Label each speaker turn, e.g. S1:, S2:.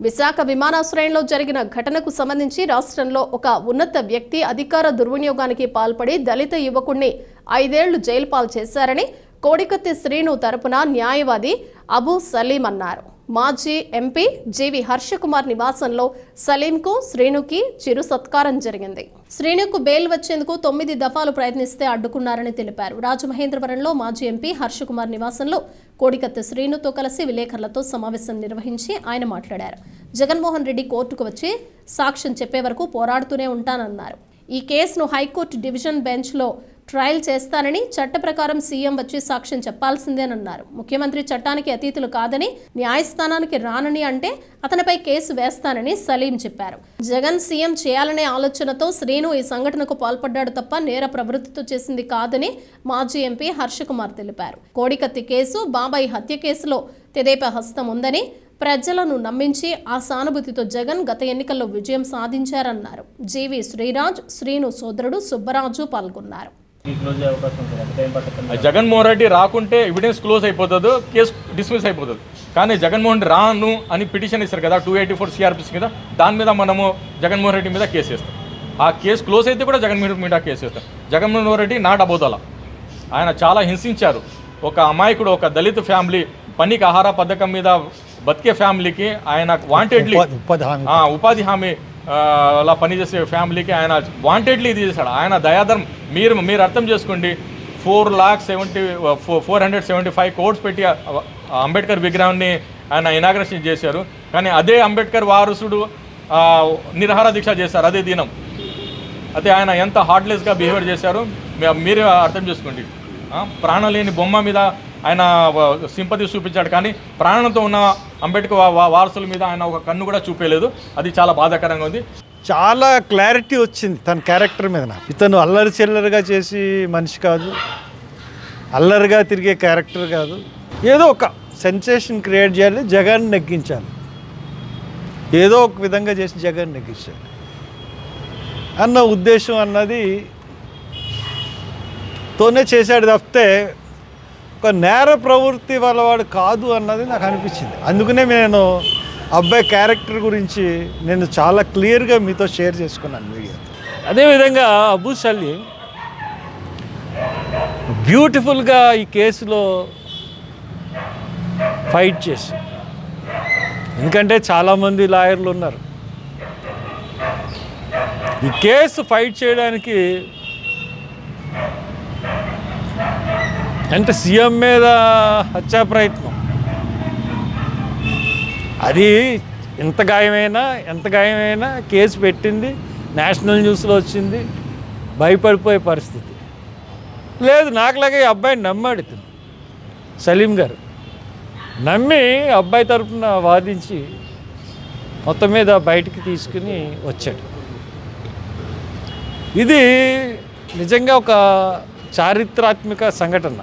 S1: విశాఖ విమానాశ్రయంలో జరిగిన ఘటనకు సంబంధించి రాష్ట్రంలో ఒక ఉన్నత వ్యక్తి అధికార దుర్వినియోగానికి పాల్పడి దళిత యువకుణ్ణి ఐదేళ్ళు జైలు పాలు చేశారని కోడికత్తి శ్రీను తరపున న్యాయవాది అబూ సలీం అన్నారు. మాజీ ఎంపీ జీవి హర్షకుమార్ నివాసంలో సలీంకు శ్రీనుకి చిరు సత్కారం జరిగింది. శ్రీనుకు బెయిల్ వచ్చేందుకు తొమ్మిది దఫాలు ప్రయత్నిస్తే అడ్డుకున్నారని తెలిపారు. రాజమహేంద్రవరంలో మాజీ ఎంపీ హర్షకుమార్ నివాసంలో కోడికత్తి శ్రీనుతో కలిసి విలేకరులతో సమావేశం నిర్వహించి ఆయన మాట్లాడారు. జగన్మోహన్ రెడ్డి కోర్టుకు వచ్చి సాక్ష్యం చెప్పే వరకు పోరాడుతూనే ఉంటానన్నారు. ఈ కేసును హైకోర్టు డివిజన్ బెంచ్లో ట్రయల్ చేస్తానని చట్ట ప్రకారం సీఎం వచ్చి సాక్ష్యం చెప్పాల్సిందేనన్నారు ముఖ్యమంత్రి చట్టానికి అతీతులు కాదని న్యాయస్థానానికి రానని అంటే అతనిపై కేసు వేస్తానని సలీం చెప్పారు. జగన్ సీఎం చేయాలనే ఆలోచనతో శ్రీను ఈ సంఘటనకు పాల్పడ్డాడు తప్ప నేర ప్రవృత్తితో చేసింది కాదని మాజీ ఎంపీ హర్షకుమార్ తెలిపారు. కోడికత్తి కేసు బాబాయి హత్య కేసులో తెదేపా హస్తం ఉందని ప్రజలను నమ్మించి ఆ సానుభూతితో జగన్ గత ఎన్నికల్లో విజయం సాధించారన్నారు. జీవి శ్రీరాజ్ శ్రీను సోదరుడు సుబ్బరాజు పాల్గొన్నారు.
S2: జగన్మోహన్ రెడ్డి రాకుంటే ఎవిడెన్స్ క్లోజ్ అయిపోతుంది కేసు డిస్మిస్ అయిపోతుంది. కానీ జగన్మోహన్ రెడ్డి రాను అని పిటిషన్ ఇస్తారు కదా టూ ఎయిటీ ఫోర్ సిఆర్పిసి మీద దాని మీద మనము జగన్మోహన్ రెడ్డి మీద కేసు వేస్తాం ఆ కేసు క్లోజ్ అయితే కూడా జగన్మోహన్ మీద కేసు వేస్తాం జగన్మోహన్ రెడ్డి నాట్ అబోదల ఆయన చాలా హింసించారు. ఒక అమాయకుడు ఒక దళిత ఫ్యామిలీ పనికి ఆహార పథకం మీద బతికే ఫ్యామిలీకి ఆయన వాంటెడ్లీ
S3: ఉపాధి- హామీ.
S2: ఆ, ఉపాధి హామీ ఆ, అలా పనిచేసే ఫ్యామిలీకి ఆయన వాంటెడ్లీ ఇది చేశాడు. ఆయన దయాధర్మ. మీరు మీరు అర్థం చేసుకోండి. Four lakh seventy four hundred seventy five quotes పెట్టి అంబేద్కర్ విగ్రహాన్ని ఆయన ఇనాగ్రేషన్ చేశారు. కానీ అదే అంబేద్కర్ వారసుడు నిరహార దీక్ష చేశారు అదే దినం. అయితే ఆయన ఎంత హార్ట్లెస్గా బిహేవియర్ చేశారు మీరే అర్థం చేసుకోండి. ప్రాణం లేని బొమ్మ మీద ఆయన సింపతి చూపించాడు. కానీ ప్రాణంతో ఉన్న అంబేద్కర్ వారసుల మీద ఆయన ఒక కన్ను కూడా చూపేయలేదు అది చాలా బాధాకరంగా ఉంది.
S3: చాలా క్లారిటీ వచ్చింది తన క్యారెక్టర్ మీద నాకు. ఇతను అల్లరి చిల్లరిగా చేసి మనిషి కాదు. అల్లరిగా తిరిగే క్యారెక్టర్ కాదు. ఏదో ఒక సెన్సేషన్ క్రియేట్ చేయాలి జగన్ నెగ్గించాలి. ఏదో ఒక విధంగా చేసి జగన్ నెగ్గించాలి. అన్న ఉద్దేశం అన్నది తోనే చేశాడు తప్పితే ఒక నేర ప్రవృత్తి వాళ్ళవాడు కాదు అన్నది నాకు అనిపించింది. అందుకనే నేను అబ్బాయి క్యారెక్టర్ గురించి నేను చాలా క్లియర్గా మీతో షేర్ చేసుకున్నాను మీడియా అదేవిధంగా అబూ సలీం బ్యూటిఫుల్గా ఈ కేసులో ఫైట్ చేసి ఎందుకంటే చాలామంది లాయర్లు ఉన్నారు. ఈ కేసు ఫైట్ చేయడానికి అంటే సీఎం మీద హత్యా ప్రయత్నం. అది ఎంత గాయమైనా ఎంత గాయమైనా కేసు పెట్టింది నేషనల్ న్యూస్లో వచ్చింది భయపడిపోయే పరిస్థితి. లేదు నాకులాగే ఈ అబ్బాయిని నమ్మాడు ఇతను సలీం గారు. నమ్మి అబ్బాయి తరపున వాదించి మొత్తం మీద బయటికి తీసుకుని వచ్చాడు. ఇది నిజంగా ఒక చారిత్రాత్మక సంఘటన.